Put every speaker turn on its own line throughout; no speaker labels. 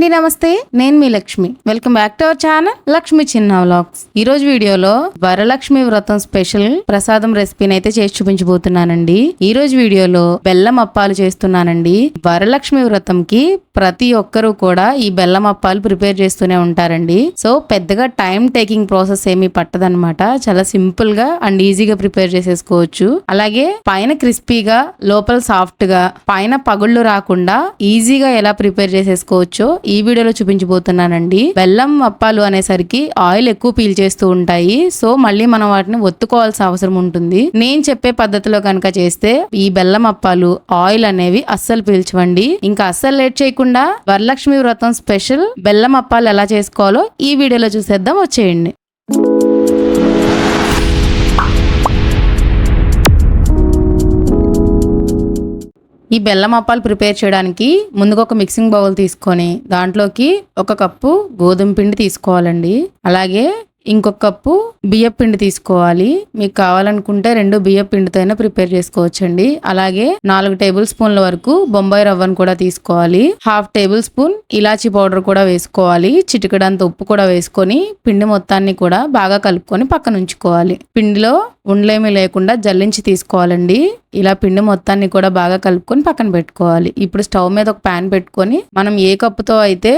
అండి నమస్తే. నేను మీ Lakshmi. Welcome back to our channel Lakshmi చిన్న వ్లాగ్స్. ఈ రోజు వీడియోలో వరలక్ష్మి వ్రతం స్పెషల్ ప్రసాదం రెసిపీని అయితే చేసి చూపించబోతున్నానండి. ఈ రోజు వీడియోలో బెల్లం అప్పాలు చేస్తున్నానండి. వరలక్ష్మి వ్రతంకి ప్రతి ఒక్కరూ కూడా ఈ బెల్లం అప్పాలు ప్రిపేర్ చేస్తూనే ఉంటారండి. సో పెద్దగా టైం టేకింగ్ ప్రాసెస్ ఏమీ పట్టదనమాట చాలా సింపుల్గా అండ్ ఈజీగా ప్రిపేర్ చేసేసుకోవచ్చు. అలాగే పైన క్రిస్పీగా లోపల సాఫ్ట్గా పైన పగుళ్ళు రాకుండా ఈజీగా ఎలా ప్రిపేర్ చేసేసుకోవచ్చో ఈ వీడియోలో చూపించబోతున్నానండి. బెల్లం అప్పాలు అనేసరికి ఆయిల్ ఎక్కువ పీల్ చేస్తూ ఉంటాయి. సో మళ్ళీ మనం వాటిని ఒత్తుకోవాల్సిన అవసరం ఉంటుంది. నేను చెప్పే పద్ధతిలో కనుక చేస్తే ఈ బెల్లం అప్పాలు ఆయిల్ అనేవి అస్సలు పీల్చవండి. ఇంకా అస్సలు లేట్ చేయకుండా వరలక్ష్మి వ్రతం స్పెషల్ బెల్లం అప్పాలు ఎలా చేసుకోవాలో ఈ వీడియోలో చూసేద్దాం. వచ్చేయండి. ఈ బెల్లం అప్పాలు ప్రిపేర్ చేయడానికి ముందుగా ఒక మిక్సింగ్ బౌల్ తీసుకొని దాంట్లోకి ఒక కప్పు గోధుమ పిండి తీసుకోవాలండి. అలాగే ఇంకొక కప్పు బియ్యం పిండి తీసుకోవాలి. మీకు కావాలనుకుంటే రెండు బియ్యం పిండితో అయినా ప్రిపేర్ చేసుకోవచ్చండి. అలాగే నాలుగు టేబుల్ స్పూన్ల వరకు బొంబాయి రవ్వను కూడా తీసుకోవాలి. హాఫ్ టేబుల్ స్పూన్ ఇలాచి పౌడర్ కూడా వేసుకోవాలి. చిటికడంత ఉప్పు కూడా వేసుకొని పిండి మొత్తాన్ని కూడా బాగా కలుపుకొని పక్కన ఉంచుకోవాలి. పిండిలో ఉండలేమి లేకుండా జల్లించి తీసుకోవాలండి. ఇలా పిండి మొత్తాన్ని కూడా బాగా కలుపుకొని పక్కన పెట్టుకోవాలి. ఇప్పుడు స్టవ్ మీద ఒక ప్యాన్ పెట్టుకొని మనం ఏ కప్పుతో అయితే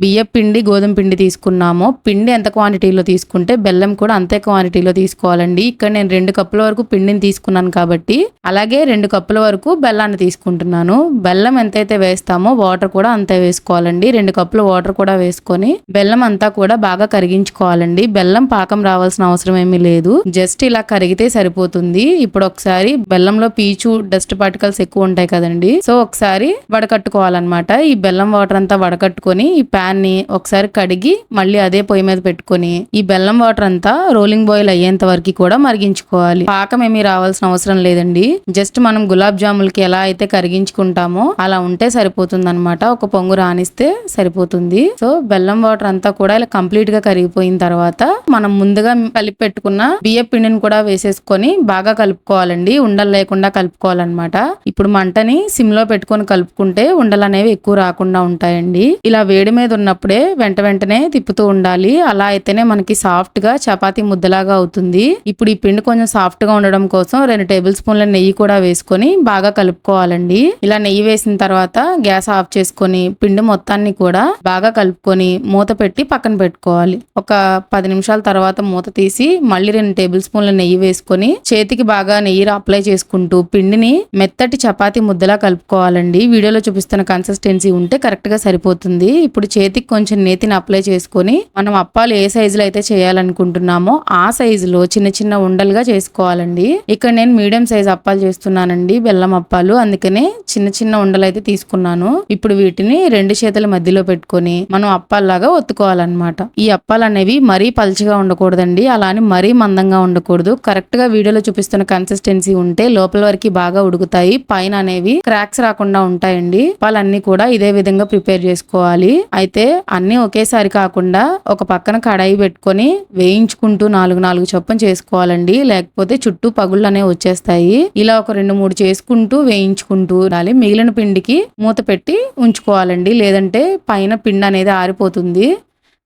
బియ్యం పిండి గోధుమ పిండి తీసుకున్నామో. పిండి ఎంత క్వాంటిటీలో తీసుకుంటే బెల్లం కూడా అంతే క్వాంటిటీలో తీసుకోవాలండి. ఇక్కడ నేను రెండు కప్పుల వరకు పిండిని తీసుకున్నాను కాబట్టి అలాగే రెండు కప్పుల వరకు బెల్లాన్ని తీసుకుంటున్నాను. బెల్లం ఎంతైతే వేస్తామో వాటర్ కూడా అంతే వేసుకోవాలండి. రెండు కప్పులు వాటర్ కూడా వేసుకొని బెల్లం అంతా కూడా బాగా కరిగించుకోవాలండి. బెల్లం పాకం రావాల్సిన అవసరం ఏమీ లేదు. జస్ట్ ఇలా కరిగితే సరిపోతుంది. ఇప్పుడు ఒకసారి బెల్లంలో పీచు డస్ట్ పార్టికల్స్ ఎక్కువ ఉంటాయి కదండి. సో ఒకసారి వడకట్టుకోవాలన్నమాట. ఈ బెల్లం వాటర్ అంతా వడకట్టుకొని ఈ ప్యాన్ని ఒకసారి కడిగి మళ్ళీ అదే పొయ్యి మీద పెట్టుకొని ఈ బెల్లం వాటర్ అంతా రోలింగ్ బాయిల్ అయ్యేంత వరకు కూడా మరిగించుకోవాలి. పాకం ఏమీ రావాల్సిన అవసరం లేదండి. జస్ట్ మనం గులాబ్ జాములకి ఎలా అయితే కరిగించుకుంటామో అలా ఉంటే సరిపోతుంది అనమాట ఒక పొంగు రానిస్తే సరిపోతుంది. సో బెల్లం వాటర్ అంతా కూడా ఇలా కంప్లీట్గా కరిగిపోయిన తర్వాత మనం ముందుగా కలిపి పెట్టుకున్న బియ్య పిండిని కూడా వేసేసుకొని బాగా కలుపుకోవాలండి. ఉండలు లేకుండా కలుపుకోవాలన్నమాట. ఇప్పుడు మంటని సిమ్లో పెట్టుకొని కలుపుకుంటే ఉండలు అనేవి ఎక్కువ రాకుండా ఉంటాయండి. ఇలా వేడి మీద ఉన్నప్పుడే వెంట వెంటనే తిప్పుతూ ఉండాలి. అలా అయితేనే మనకి సాఫ్ట్గా చపాతీ ముద్దలాగా అవుతుంది. ఇప్పుడు ఈ పిండి కొంచెం సాఫ్ట్గా ఉండడం కోసం రెండు టేబుల్ స్పూన్ల నెయ్యి కూడా వేసుకొని బాగా కలుపుకోవాలండి. ఇలా నెయ్యి వేసిన తర్వాత గ్యాస్ ఆఫ్ చేసుకొని పిండి మొత్తాన్ని కూడా బాగా కలుపుకొని మూత పెట్టి పక్కన పెట్టుకోవాలి. ఒక పది నిమిషాల తర్వాత మూత తీసి మళ్ళీ రెండు టేబుల్ స్పూన్ల నెయ్యి వేసుకొని చేతికి బాగా నెయ్యి అప్లై చేసుకుంటూ పిండిని మెత్తటి చపాతీ ముద్దలా కలుపుకోవాలండి. వీడియోలో చూపిస్తున్న కన్సిస్టెన్సీ ఉంటే కరెక్ట్గా సరిపోతుంది. ఇప్పుడు చేతికి కొంచెం నేతిని అప్లై చేసుకొని మనం అప్పాలు ఏ సైజులో అయితే చేయాలనుకుంటున్నామో ఆ సైజులో చిన్న చిన్న ఉండలుగా చేసుకోవాలండి. ఇక్కడ నేను మీడియం సైజ్ అప్పాలు చేస్తున్నానండి బెల్లం అప్పాలు. అందుకనే చిన్న చిన్న ఉండలు అయితే తీసుకున్నాను. ఇప్పుడు వీటిని రెండు చేతుల మధ్యలో పెట్టుకొని మనం అప్పాల్లాగా ఒత్తుకోవాలన్నమాట. ఈ అప్పాలు అనేవి మరీ పలుచగా ఉండకూడదండి. అలా అని మరీ మందంగా ఉండకూడదు. కరెక్ట్గా వీడియోలో చూపిస్తున్న కన్సిస్టెన్సీ ఉంటే లోపల వరకు బాగా ఉడుకుతాయి. పైన అనేవి క్రాక్స్ రాకుండా ఉంటాయండి. అప్పాలన్నీ కూడా ఇదే విధంగా ప్రిపేర్ చేసుకోవాలి. అయితే అయితే అన్నీ ఒకేసారి కాకుండా ఒక పక్కన కడాయి పెట్టుకొని వేయించుకుంటూ నాలుగు నాలుగు చొప్పున చేసుకోవాలండి. లేకపోతే చుట్టూ పగుళ్ళు అనేవి వచ్చేస్తాయి. ఇలా ఒక రెండు మూడు చేసుకుంటూ వేయించుకుంటూ ఉండాలి. మిగిలిన పిండికి మూత పెట్టి ఉంచుకోవాలండి. లేదంటే పైన పిండి అనేది ఆరిపోతుంది.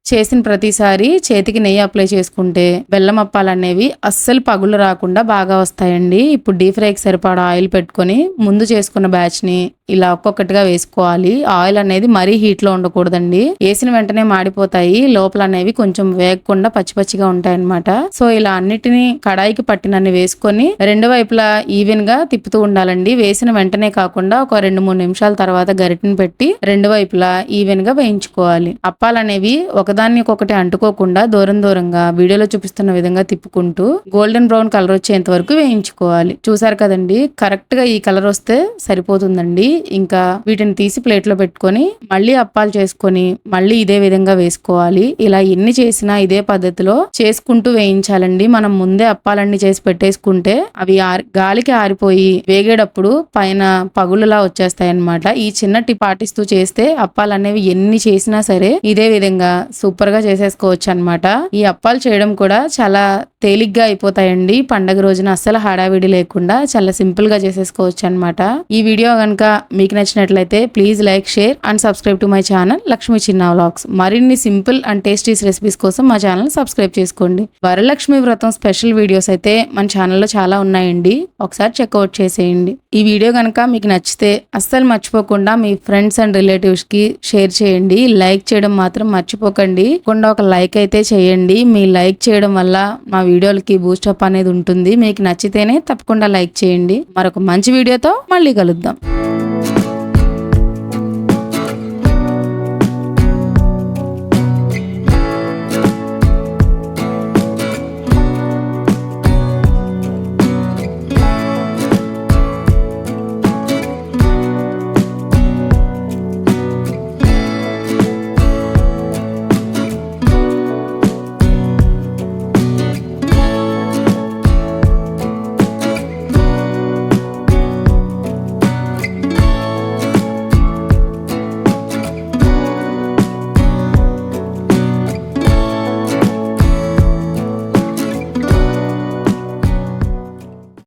చేసిన ప్రతిసారి చేతికి నెయ్యి అప్లై చేసుకుంటే బెల్లం అప్పాలు అనేవి అస్సలు పగులు రాకుండా బాగా వస్తాయండి. ఇప్పుడు డీప్ ఫ్రైకి సరిపడా ఆయిల్ పెట్టుకొని ముందు చేసుకున్న బ్యాచ్ని ఇలా ఒక్కొక్కటిగా వేసుకోవాలి. ఆయిల్ అనేది మరీ హీట్లో ఉండకూడదండి. వేసిన వెంటనే మాడిపోతాయి. లోపల అనేవి కొంచెం వేగకుండా పచ్చి పచ్చిగా ఉంటాయి అనమాట సో ఇలా అన్నిటిని కడాయికి పట్టినన్ని వేసుకొని రెండు వైపులా ఈవెన్గా తిప్పుతూ ఉండాలండి. వేసిన వెంటనే కాకుండా ఒక రెండు మూడు నిమిషాల తర్వాత గరిటెని పెట్టి రెండు వైపులా ఈవెన్గా వేయించుకోవాలి. అప్పాలు అనేవి ఒకదాన్ని ఒకటి అంటుకోకుండా దూరం దూరంగా వీడియోలో చూపిస్తున్న విధంగా తిప్పుకుంటూ గోల్డెన్ బ్రౌన్ కలర్ వచ్చేంత వరకు వేయించుకోవాలి. చూసారు కదండి? కరెక్ట్గా ఈ కలర్ వస్తే సరిపోతుందండి. ఇంకా వీటిని తీసి ప్లేట్లో పెట్టుకొని మళ్ళీ అప్పాలు చేసుకొని మళ్ళీ ఇదే విధంగా వేసుకోవాలి. ఇలా ఎన్ని చేసినా ఇదే పద్ధతిలో చేసుకుంటూ వేయించాలండి. మనం ముందే అప్పాలన్నీ చేసి పెట్టేసుకుంటే అవి ఆరి- గాలికి ఆరిపోయి వేగేటప్పుడు పైన పగులులా వచ్చేస్తాయి అనమాట ఈ చిన్న టిప్ పాటిస్తూ చేస్తే అప్పాలు అనేవి ఎన్ని చేసినా సరే ఇదే విధంగా సూపర్గా చేసేసుకోవచ్చు అన్నమాట ఈ అప్పాలు చేయడం కూడా చాలా తేలిగ్గా అయిపోతాయండి. పండగ రోజున అస్సలు హడావిడి లేకుండా చాలా సింపుల్గా చేసేసుకోవచ్చు అనమాట ఈ వీడియో కనుక మీకు నచ్చినట్లయితే please like share and subscribe to my channel Lakshmi చిన్న వ్లాగ్స్ మరిన్ని సింపుల్ అండ్ టేస్టీస్ రెసిపీస్ కోసం మా ఛానల్ సబ్స్క్రైబ్ చేసుకోండి. వరలక్ష్మి వ్రతం స్పెషల్ వీడియోస్ అయితే మన ఛానల్లో చాలా ఉన్నాయండి. ఒకసారి చెక్అవుట్ చేసేయండి. ఈ వీడియో కనుక మీకు నచ్చితే అస్సలు మర్చిపోకుండా మీ ఫ్రెండ్స్ అండ్ రిలేటివ్స్కి షేర్ చేయండి. లైక్ చేయడం మాత్రం మర్చిపోకండికుండా ఒక లైక్ అయితే చేయండి. మీ లైక్ చేయడం వల్ల మా వీడియోలకి బూస్టప్ అనేది ఉంటుంది. మీకు నచ్చితేనే తప్పకుండా లైక్ చేయండి. మరొక మంచి వీడియోతో మళ్ళీ కలుద్దాం.